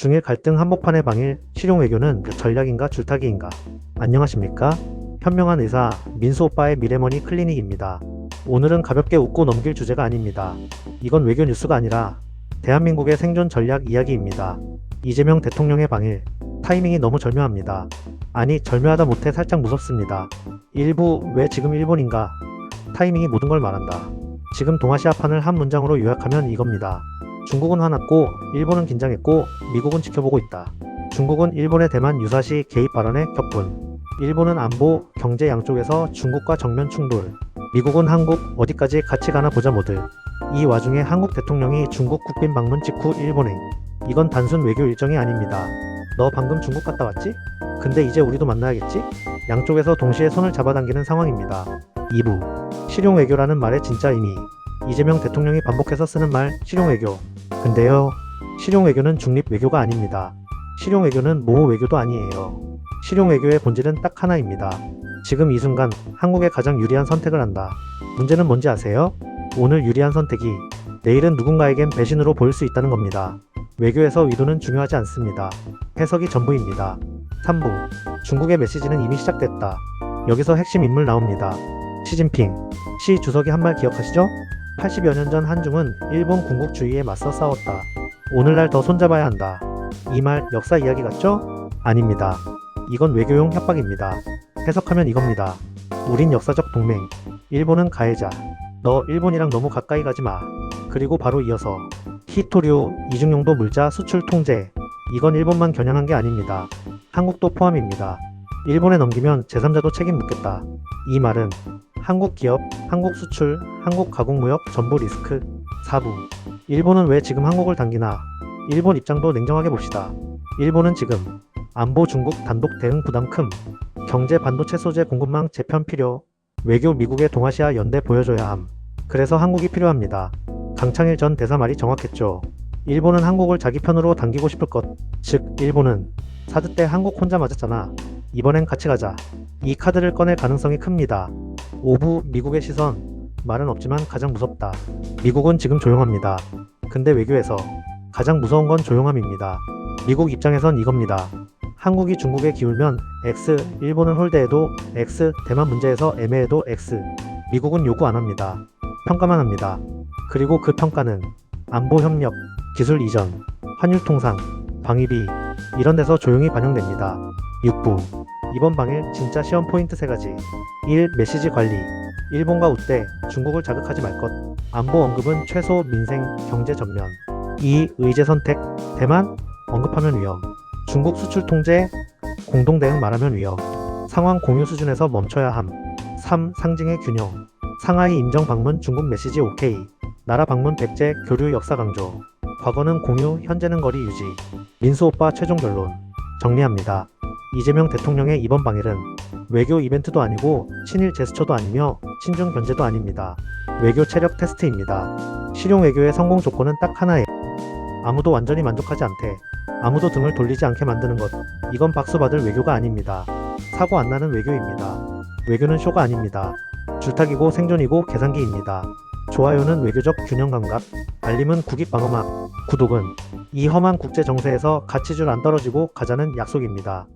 중일 갈등 한복판의 방일 실용 외교는 전략인가 줄타기인가? 안녕하십니까? 현명한 의사 민수 오빠의 미래머니 클리닉입니다. 오늘은 가볍게 웃고 넘길 주제가 아닙니다. 이건 외교 뉴스가 아니라 대한민국의 생존 전략 이야기입니다. 이재명 대통령의 방일 타이밍이 너무 절묘합니다. 아니 절묘하다 못해 살짝 무섭습니다. 일부 왜 지금 일본인가? 타이밍이 모든 걸 말한다. 지금 동아시아판을 한 문장으로 요약하면 이겁니다. 중국은 화났고 일본은 긴장했고 미국은 지켜보고 있다. 중국은 일본의 대만 유사시 개입 발언에 격분. 일본은 안보, 경제 양쪽에서 중국과 정면 충돌. 미국은 한국 어디까지 같이 가나 보자 모드. 이 와중에 한국 대통령이 중국 국빈 방문 직후 일본행. 이건 단순 외교 일정이 아닙니다. 너 방금 중국 갔다 왔지? 근데 이제 우리도 만나야겠지? 양쪽에서 동시에 손을 잡아당기는 상황입니다. 2부. 실용 외교라는 말의 진짜 의미. 이재명 대통령이 반복해서 쓰는 말 실용 외교. 근데요. 실용 외교는 중립 외교가 아닙니다. 실용 외교는 모호 외교도 아니에요. 실용 외교의 본질은 딱 하나입니다. 지금 이 순간 한국에 가장 유리한 선택을 한다. 문제는 뭔지 아세요? 오늘 유리한 선택이 내일은 누군가에겐 배신으로 보일 수 있다는 겁니다. 외교에서 의도는 중요하지 않습니다. 해석이 전부입니다. 3부. 중국의 메시지는 이미 시작됐다. 여기서 핵심 인물 나옵니다. 시진핑. 시 주석이 한 말 기억하시죠? 80여 년 전 한중은 일본 군국주의에 맞서 싸웠다. 오늘날 더 손잡아야 한다. 이 말 역사 이야기 같죠? 아닙니다. 이건 외교용 협박입니다. 해석하면 이겁니다. 우린 역사적 동맹. 일본은 가해자. 너 일본이랑 너무 가까이 가지 마. 그리고 바로 이어서 히토류 이중용도 물자 수출 통제. 이건 일본만 겨냥한 게 아닙니다. 한국도 포함입니다. 일본에 넘기면 제3자도 책임 묻겠다. 이 말은 한국 기업, 한국 수출, 한국 가공 무역 전부 리스크. 4부. 일본은 왜 지금 한국을 당기나? 일본 입장도 냉정하게 봅시다. 일본은 지금 안보 중국 단독 대응 부담 큼. 경제 반도체 소재 공급망 재편 필요. 외교 미국의 동아시아 연대 보여줘야 함. 그래서 한국이 필요합니다. 강창일 전 대사 말이 정확했죠. 일본은 한국을 자기 편으로 당기고 싶을 것. 즉, 일본은 사드 때 한국 혼자 맞았잖아. 이번엔 같이 가자. 이 카드를 꺼낼 가능성이 큽니다. 5부 미국의 시선. 말은 없지만 가장 무섭다. 미국은 지금 조용합니다. 근데 외교에서 가장 무서운 건 조용함입니다. 미국 입장에선 이겁니다. 한국이 중국에 기울면 X, 일본은 홀대해도 X, 대만 문제에서 애매해도 X. 미국은 요구 안 합니다. 평가만 합니다. 그리고 그 평가는 안보 협력, 기술 이전, 환율 통상, 방위비 이런 데서 조용히 반영됩니다. 6부 이번 방일 진짜 시험 포인트 세 가지. 1. 메시지 관리. 일본과 우대 중국을 자극하지 말 것. 안보 언급은 최소 민생 경제 전면. 2. 의제 선택. 대만 언급하면 위험. 중국 수출 통제. 공동 대응 말하면 위험. 상황 공유 수준에서 멈춰야 함. 3. 상징의 균형. 상하이 임정 방문 중국 메시지 오케이. 나라 방문 백제 교류 역사 강조. 과거는 공유 현재는 거리 유지. 민수 오빠 최종 결론. 정리합니다. 이재명 대통령의 이번 방일은 외교 이벤트도 아니고 친일 제스처도 아니며 친중 견제도 아닙니다. 외교 체력 테스트입니다. 실용 외교의 성공 조건은 딱 하나예요. 아무도 완전히 만족하지 않대. 아무도 등을 돌리지 않게 만드는 것. 이건 박수 받을 외교가 아닙니다. 사고 안 나는 외교입니다. 외교는 쇼가 아닙니다. 줄타기고 생존이고 계산기입니다. 좋아요는 외교적 균형 감각, 알림은 국익 방어막, 구독은 이 험한 국제 정세에서 가치줄 안 떨어지고 가자는 약속입니다.